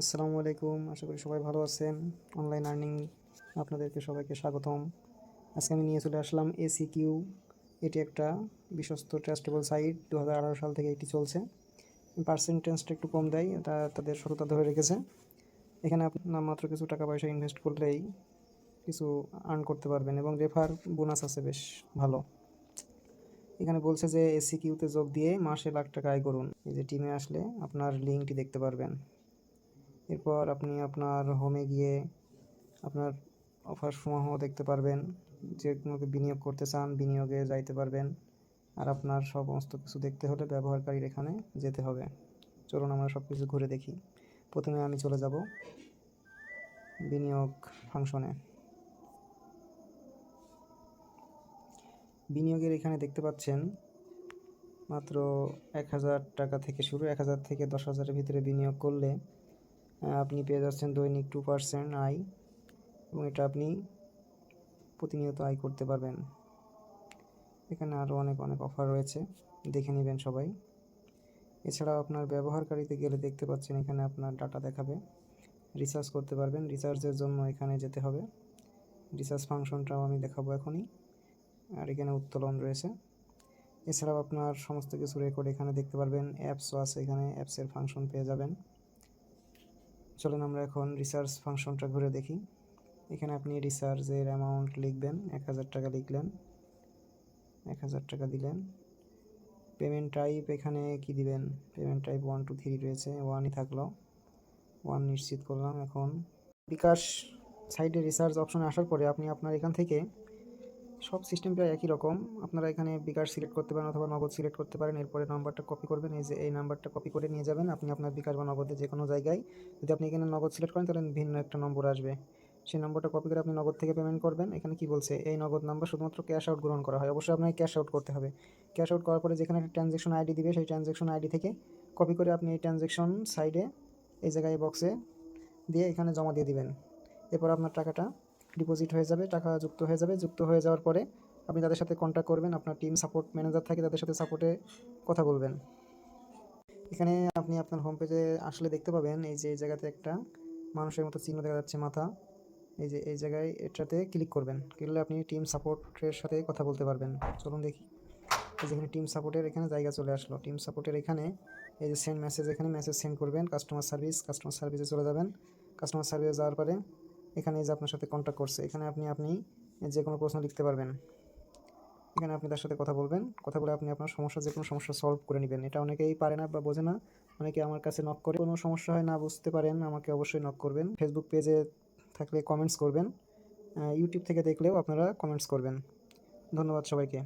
আসসালামু আলাইকুম। আশা করি সবাই ভালো আছেন। অনলাইন আর্নিং আপনাদেরকে সবাইকে স্বাগতম। আজকে আমি নিয়ে চলে আসলাম এসি কিউ এটি একটা বিশ্বস্ত ট্রাস্টেবল সাইট দু হাজার আঠারো সাল থেকে এটি চলছে। পার্সেন্টেজটা একটু কম দেয়। এটা তাদের সততা ধরে রেখেছে। এখানে আপনার মাত্র কিছু টাকা পয়সা ইনভেস্ট করলেই কিছু আর্ন করতে পারবেন এবং রেফার বোনাস আছে বেশ ভালো। এখানে বলছে যে এসি কিউতে যোগ দিয়ে মাসে লাখ টাকা আয় করুন। এই যে টিমে আসলে আপনার লিঙ্কটি দেখতে পারবেন। এরপর আপনি আপনার হোমে গিয়ে আপনার অফার সমূহ দেখতে পারবেন। যে কোনোকে বিনিয়োগ করতে চান, বিনিয়োগে যাইতে পারবেন। আর আপনার সমস্ত কিছু দেখতে হলে ব্যবহারকারীর এখানে যেতে হবে। চলুন আমরা সব কিছু ঘুরে দেখি। প্রথমে আমি চলে যাব বিনিয়োগ ফাংশনে বিনিয়োগের এখানে দেখতে পাচ্ছেন মাত্র এক হাজার টাকা থেকে শুরু, এক হাজার থেকে দশ হাজারের ভিতরে বিনিয়োগ করলে আপনি পেয়ে যাচ্ছেন দৈনিক টু পার্সেন্ট আয় এবং এটা আপনি প্রতিনিয়ত আয় করতে পারবেন। এখানে আরও অনেক অনেক অফার রয়েছে, দেখে নেবেন সবাই। এছাড়াও আপনার ব্যবহারকারীতে গেলে দেখতে পাচ্ছেন এখানে আপনার ডাটা দেখাবে। রিসার্চ করতে পারবেন রিসার্চের জন্য এখানে যেতে হবে। রিসার্চ ফাংশনটাও আমি দেখাবো এখনই। আর এখানে উত্তোলন রয়েছে। এছাড়াও আপনার সমস্ত কিছু রেকর্ড এখানে দেখতে পারবেন অ্যাপসও আছে এখানে অ্যাপসের ফাংশন পেয়ে যাবেন। চলেন আমরা এখন রিসার্চ ফাংশনটা ঘুরে দেখি। এখানে আপনি রিসার্চের অ্যামাউন্ট লিখবেন, এক হাজার টাকা লিখলেন, এক হাজার টাকা দিলেন। পেমেন্ট টাইপ এখানে কি দিবেন? Payment type one two three রয়েছে ওয়ানই থাকল। ওয়ান নিশ্চিত করলাম এখন। বিকাশ সাইডে রিসার্চ অপশনে আসার পরে আপনি আপনার এখান থেকে সব সিস্টেম প্রায় একই রকম। আপনারা এখানে বিকাশ সিলেক্ট করতে পারেন অথবা নগদ সিলেক্ট করতে পারেন। এরপরে নাম্বারটা কপি করবেন। এই যে এই নাম্বারটা কপি করে নিয়ে যাবেন। আপনি আপনার বিকাশ বা নগদে যে কোনো জায়গায়। যদি আপনি এখানে নগদ সিলেক্ট করেন, তাহলে ভিন্ন একটা নম্বর আসবে। সেই নম্বরটা কপি করে আপনি নগদ থেকে পেমেন্ট করবেন। এখানে কি বলছে? এই নগদ নাম্বার শুধুমাত্র ক্যাশ আউট গ্রহণ করা হয়। অবশ্যই আপনাকে ক্যাশ আউট করতে হবে। ক্যাশ আউট করার পরে যেখানে একটা ট্রানজ্যাকশন আইডি দিবে, সেই ট্রানজ্যাকশন আইডি থেকে কপি করে আপনি এই ট্রানজ্যাকশন সাইডে এই জায়গায় বক্সে দিয়ে এখানে জমা দিয়ে দিবেন। এরপর আপনার টাকাটা ডিপোজিট হয়ে যাবে, টাকা যুক্ত হয়ে যাবে। যুক্ত হয়ে যাওয়ার পরে আপনি তাদের সাথে কন্ট্যাক্ট করবেন, আপনার টিম সাপোর্ট ম্যানেজার থাকে তাদের সাথে সাপোর্টে কথা বলবেন। এখানে আপনি আপনার হোম পেজে আসলে দেখতে পাবেন, এই যে এই জায়গাতে একটা মানুষের মতো চিহ্ন দেখা যাচ্ছে মাথা, এই যে এই জায়গায় এটাতে ক্লিক করবেন। করলে আপনি টিম সাপোর্টের সাথে কথা বলতে পারবেন। চলুন দেখি। এই যেখানে টিম সাপোর্টের এখানে জায়গা চলে আসলো। টিম সাপোর্টের এখানে এই যে সেন্ড মেসেজ এখানে মেসেজ সেন্ড করবেন। কাস্টমার সার্ভিস কাস্টমার সার্ভিসে চলে যাবেন। কাস্টমার সার্ভিসে যাওয়ার পরে এখানে যে আপনার সাথে কন্ট্যাক্ট করছে, এখানে আপনি আপনি যে কোনো প্রশ্ন লিখতে পারবেন। এখানে আপনি তার সাথে কথা বলবেন, কথা বলে আপনি আপনার সমস্যা যে কোনো সমস্যা সলভ করে নেবেন। এটা অনেকেই পারে না বা বোঝে না, অনেকে আমার কাছে নক করে। কোনো সমস্যা হয় না, বুঝতে পারেন, আমাকে অবশ্যই নক করবেন। ফেসবুক পেজে থাকলে কমেন্টস করবেন ইউটিউব থেকে দেখলেও আপনারা কমেন্টস করবেন। ধন্যবাদ সবাইকে।